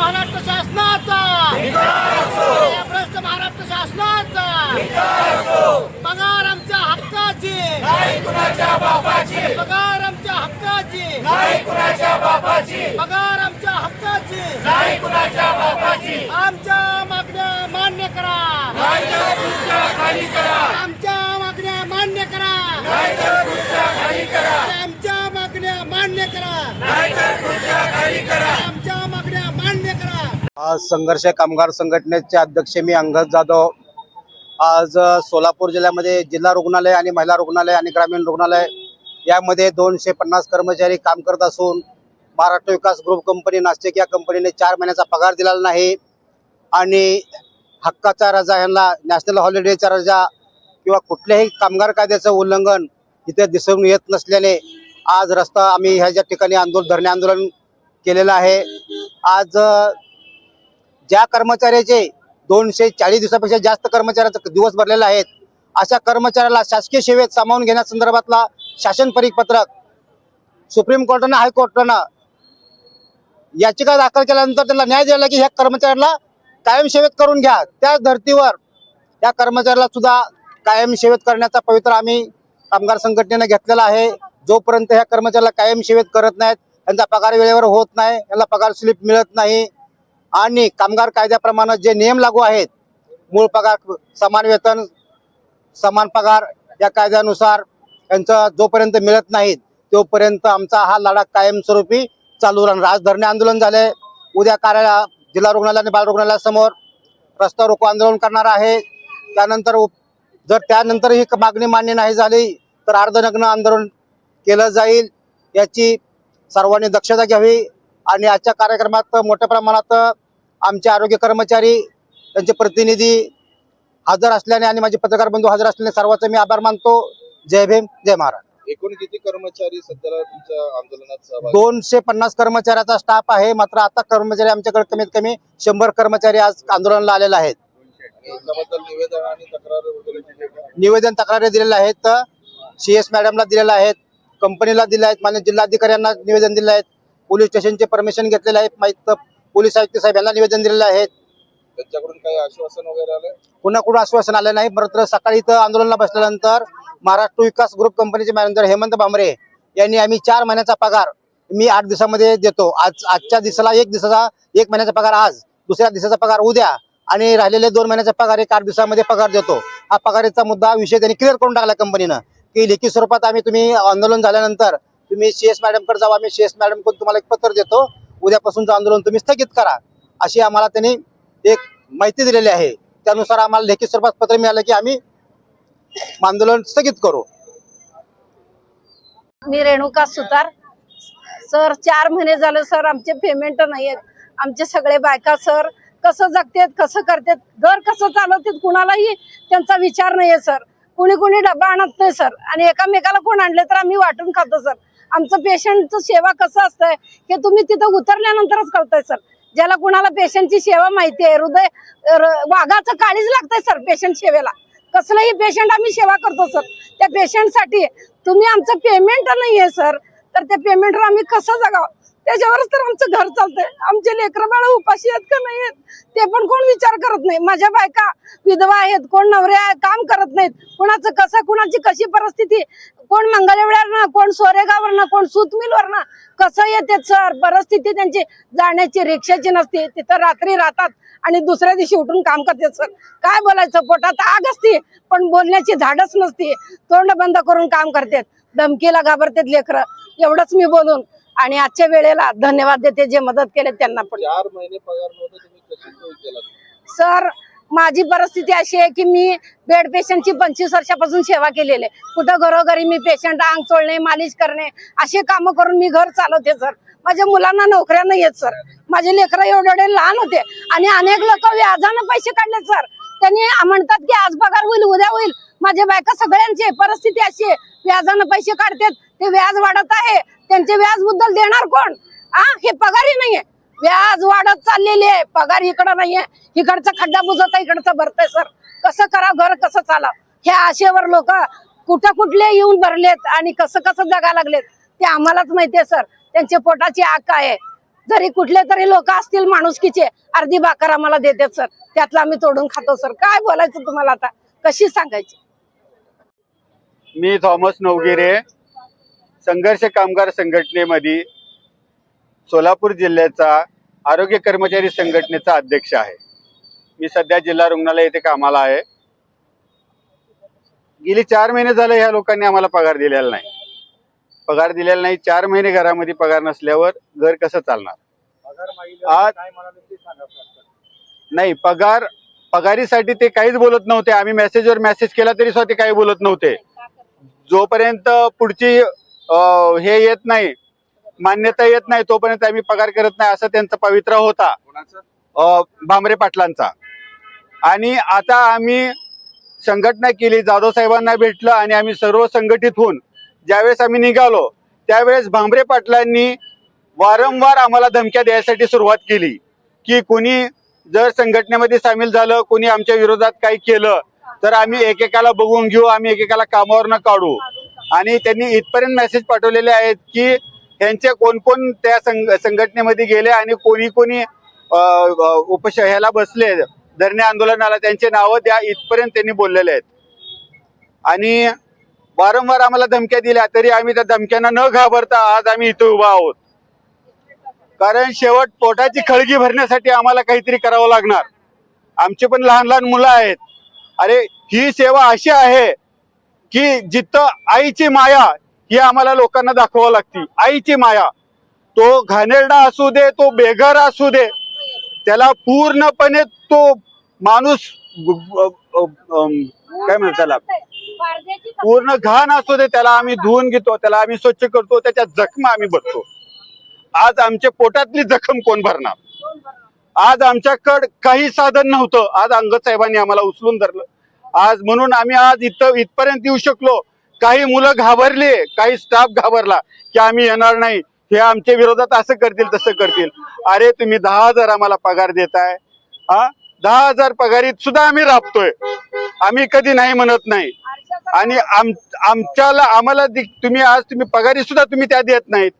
महाराष्ट्र शासनाचा! या भ्रष्ट महाराष्ट्र शासनाचा! पगार आमच्या हक्काची! पगार आमच्या हक्काची! पगार आमच्या हक्काची! आमच्या मागण्या मान्य करा! आमच्या मागण्या मान्य करा! आमच्या मागण्या मान्य करा आमच्या मान्य करा! आज संघर्ष कामगार संघटनेचे अध्यक्ष मी अंगद जाधव. आज सोलापूर जिल्ह्यामध्ये जिल्हा रुग्णालय आणि महिला रुग्णालय आणि ग्रामीण रुग्णालय यामध्ये दोनशे पन्नास कर्मचारी काम करत असून महाराष्ट्र विकास ग्रुप कंपनी नाशिक या कंपनीने चार महिन्याचा पगार दिलेला नाही आणि हक्काचा रजा यांना नॅशनल हॉलिडेचा रजा किंवा कुठल्याही कामगार कायद्याचं उल्लंघन इथे दिसून येत नसल्याने आज रस्ता आम्ही ह्या ज्या ठिकाणी आंदोलन धरणे आंदोलन केलेलं आहे. आज ज्या कर्मचाऱ्याचे दोनशे चाळीस दिवसापेक्षा जास्त कर्मचाऱ्याचा दिवस भरलेला आहेत अशा कर्मचाऱ्याला शासकीय सेवेत सामावून घेण्यासंदर्भातला शासन परिपत्रक सुप्रीम कोर्टानं हायकोर्टानं याचिका दाखल केल्यानंतर त्याला न्याय दिला की ह्या कर्मचाऱ्याला कायम सेवेत करून घ्या. त्या धर्तीवर या कर्मचाऱ्याला सुद्धा कायम सेवेत करण्याचा पवित्र आम्ही कामगार संघटनेनं घेतलेला आहे. जोपर्यंत ह्या कर्मचाऱ्याला कायम सेवेत करत नाहीत त्यांचा पगार वेळेवर होत नाही यांना पगार स्लिप मिळत नाही आणि कामगार कायद्याप्रमाणे जे नियम लागू आहेत मूळ पगार समान वेतन समान पगार या कायद्यानुसार यांचं जोपर्यंत मिळत नाहीत तोपर्यंत आमचा हा लढा कायमस्वरूपी चालू राहणार. आज धरणे आंदोलन झाले उद्या कार्यालय जिल्हा रुग्णालय आणि बाल रुग्णालयासमोर रस्ता रोको आंदोलन करणार आहे. त्यानंतर उप- जर त्यानंतर ही मागणी मान्य नाही झाली तर अर्धनग्न आंदोलन केलं जाईल. याची सर्वांनी दक्षता घ्यावी. आणि आजच्या कार्यक्रमात मोठ्या प्रमाणात आमचे आरोग्य कर्मचारी त्यांचे प्रतिनिधी हजर असल्याने आणि माझे पत्रकार बंधू हजर असल्याने सर्वांचे मी आभार मानतो. जय भीम जय महाराज एकूण किती कर्मचारी सध्याला तुमच्या आंदोलनात दोनशे पन्नास कर्मचाऱ्याचा स्टाफ आहे. मात्र आता कर्मचारी आमच्याकडे कमीत कमी शंभर कर्मचारी आज आंदोलनाला आलेले आहेत? निवेदन तक्रारी दिलेल्या आहेत. सी एस मॅडमला दिलेल्या आहेत. कंपनीला दिल्या आहेत. मान्य जिल्हाधिकाऱ्यांना निवेदन दिले आहेत पोलीस स्टेशनचे परमिशन घेतलेले आहेत. माहीत पोलीस आयुक्त साहेब यांना निवेदन दिलेलं आहे. त्यांच्याकडून काही आश्वासन वगैरे आलं पुन्हा कुठं आश्वासन आलं नाही. मात्र सकाळी इथं आंदोलनाला बसल्यानंतर महाराष्ट्र विकास ग्रुप कंपनीचे मॅनेजर हेमंत भांबरे यांनी आम्ही चार महिन्याचा पगार मी आठ दिवसामध्ये देतो. आज आजच्या दिवसाला एक दिवसाचा एक महिन्याचा पगार आज दुसऱ्या दिवसाचा पगार उद्या आणि राहिलेले दोन महिन्याचा पगार एक आठ दिवसामध्ये पगार देतो. हा पगारीचा मुद्दा विषय त्यांनी क्लिअर करून टाकला कंपनीनं की लेखी स्वरूपात आम्ही तुम्ही आंदोलन झाल्यानंतर तुम्ही सी एस मॅडमकडे जाऊ आम्ही सी एस मॅडमकडून तुम्हाला एक पत्र देतो. उद्यापासूनचं आंदोलन तुम्ही स्थगित करा. अशी आम्हाला त्यांनी एक माहिती दिलेली आहे. त्यानुसार आम्हाला लेखी स्वरूपात पत्र मिळालं की आम्ही आंदोलन स्थगित करू. मी रेणुका सुतार. सर चार महिने झाले सर आमचे पेमेंट नाही आहेत आमचे सगळे बायका सर कसं जगतात कसं करतात घर कसं चालवतात कुणालाही त्यांचा विचार नाही आहे सर. कुणी कुणी डबा आणत नाही सर. आणि एकामेकाला कोण आणले तर आम्ही वाटून खातो सर. आमचं पेशंटचं सेवा कसं असतंय हे तुम्ही तिथं उतरल्यानंतरच कळतंय सर ज्याला कुणाला पेशंटची सेवा माहिती आहे हृदय र- वाघाचं काळीच लागतंय सर पेशंट सेवेला. कसलंही पेशंट आम्ही सेवा करतो सर त्या पेशंटसाठी तुम्ही आमचं पेमेंट नाही आहे सर तर त्या पेमेंटवर आम्ही कसं जगावं? त्याच्यावरच तर आमचं घर चालतंय. आमचे लेकर बाळ उपाशी आहेत का नाही आहेत ते पण कोण विचार करत नाही. माझ्या बायका विधवा आहेत कोण नवरे काम करत नाहीत. कुणाचं कसं कुणाची कशी परिस्थिती? कोण मंगळवेळावरनं कोण सोरेगावरनं कोण सुतमिलवरनं कसं येते सर? परिस्थिती त्यांची जाण्याची रिक्षाची नसते. तिथं रात्री राहतात आणि दुसऱ्या दिवशी उठून काम करतात सर. काय बोलायचं? पोटात आग असते पण बोलण्याची धाडच नसते. तोंड बंद करून काम करतात. धमकीला घाबरतात लेकरं. एवढंच मी बोलून आणि आजच्या वेळेला धन्यवाद देते जे मदत केले त्यांना पण. चार महिने पगार नव्हता तुम्ही कशी सोय केला सर माझी परिस्थिती अशी आहे की मी बेड पेशंटची पंचवीस वर्षापासून सेवा केलेली आहे. कुठं घरोघरी मी पेशंट अंग सोडणे मालिश करणे असे कामं करून मी घर चालवते सर. माझ्या मुलांना नोकऱ्या नाही आहेत सर. माझे लेकरं एवढे एवढे लहान होते आणि अनेक लोक व्याजानं पैसे काढले सर. त्यांनी म्हणतात की आज पगार होईल उद्या होईल. माझ्या बायका सगळ्यांची परिस्थिती अशी आहे. व्याजानं पैसे काढतात. ते व्याज वाढत आहे. त्यांचे व्याजबद्दल देणार कोण? आ? हे पगारही नाहीये. व्याज वाढत चाललेली आहे. पगार इकडं नाहीये. इकडचा खड्डा बुजवता इकडचं भरतय सर. कसं करा घर कसं चाला ह्या आशेवर लोक कुठं कुठले येऊन भरलेत आणि कसं कसं जगा लागलेत ते आम्हालाच माहितीये सर. त्यांच्या पोटाची आग काय आहे. जरी कुठले तरी लोक असतील माणुसकीचे अर्धी भाकर आम्हाला देतात सर. त्यातलं आम्ही तोडून खातो सर. काय बोलायचं तुम्हाला आता? कशी सांगायची? मी थॉमस नवगिरे. संघर्ष कामगार संघटनेमध्ये सोलापूर जिल्ह्याचा आरोग्य कर्मचारी संघटनेचा अध्यक्ष आहे. मी सध्या जिल्हा रुग्णालय येथे कामाला आहे. गेली चार महिने झाले ह्या लोकांनी आम्हाला पगार दिलेला नाही. पगार दिलेला नाही. चार महिने घरामध्ये पगार नसल्यावर घर कसं चालणार? आज नाही पगार पगारीसाठी ते काहीच बोलत नव्हते. आम्ही मेसेजवर मेसेज केला तरी सुद्धा ते काही बोलत नव्हते. जोपर्यंत पुढची हे येत नाही. मान्यता येत नाही तोपर्यंत आम्ही पगार करत नाही असा त्यांचा पवित्रा होता. भामरे पाटलांचा. आणि आता आम्ही संघटना केली जाधव साहेबांना भेटलं आणि आम्ही सर्व संघटित होऊन ज्यावेळेस आम्ही निघालो त्यावेळेस भांबरे पाटलांनी वारंवार आम्हाला धमक्या द्यायसाठी सुरुवात केली की कोणी जर संघटनेमध्ये सामील झालं कोणी आमच्या विरोधात काही केलं तर आम्ही एकेकाला बघून घेऊ आम्ही एकेकाला कामावरनं काढू. आणि त्यांनी इथपर्यंत मेसेज पाठवलेले आहेत की यांचे कोण कोण त्या संघ संघटनेमध्ये गेले आणि कोणी कोणी उपश ह्याला बसले. धरणे आंदोलनाला त्यांचे नावं द्या इथपर्यंत त्यांनी बोललेले आहेत. आणि वारंवार आम्हाला धमक्या दिल्या तरी आम्ही त्या धमक्यांना न घाबरता आज आम्ही इथे उभा आहोत. कारण शेवट पोटाची खळगी भरण्यासाठी आम्हाला काहीतरी करावं लागणार. आमचे पण लहान लहान मुलं आहेत. अरे ही सेवा अशी आहे की जिथं आईची माया ही आम्हाला लोकांना दाखवावं लागती. आईची माया. तो घाणेरडा असू दे तो बेघर असू दे त्याला पूर्णपणे तो माणूस काय म्हणतात त्याला? पूर्ण घाण असू दे त्याला आम्ही धुवून घेतो त्याला आम्ही स्वच्छ करतो त्याच्या जखमा आम्ही बघतो. आज आमच्या पोटातली जखम कोण भरणार? आज आमच्याकडं काही साधन नव्हतं. आज अंगद साहेबांनी आम्हाला उचलून धरलं. आज म्हणून आम्ही आज इथं इथपर्यंत येऊ शकलो. काही मुलं घाबरले काही स्टाफ घाबरला की आम्ही येणार नाही. हे आमच्या विरोधात असं करतील तसं करतील. अरे तुम्ही दहा हजार आम्हाला पगार देताय. हा दहा हजार पगारीत सुद्धा आम्ही राबतोय. आम्ही कधी नाही म्हणत नाही. आणि आम आमच्याला आम्हाला तुम्ही आज तुम्ही पगारी सुद्धा तुम्ही त्या देत नाहीत.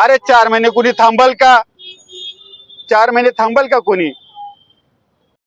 अरे चार महिने कुणी थांबल का? चार महिने थांबल का कोणी?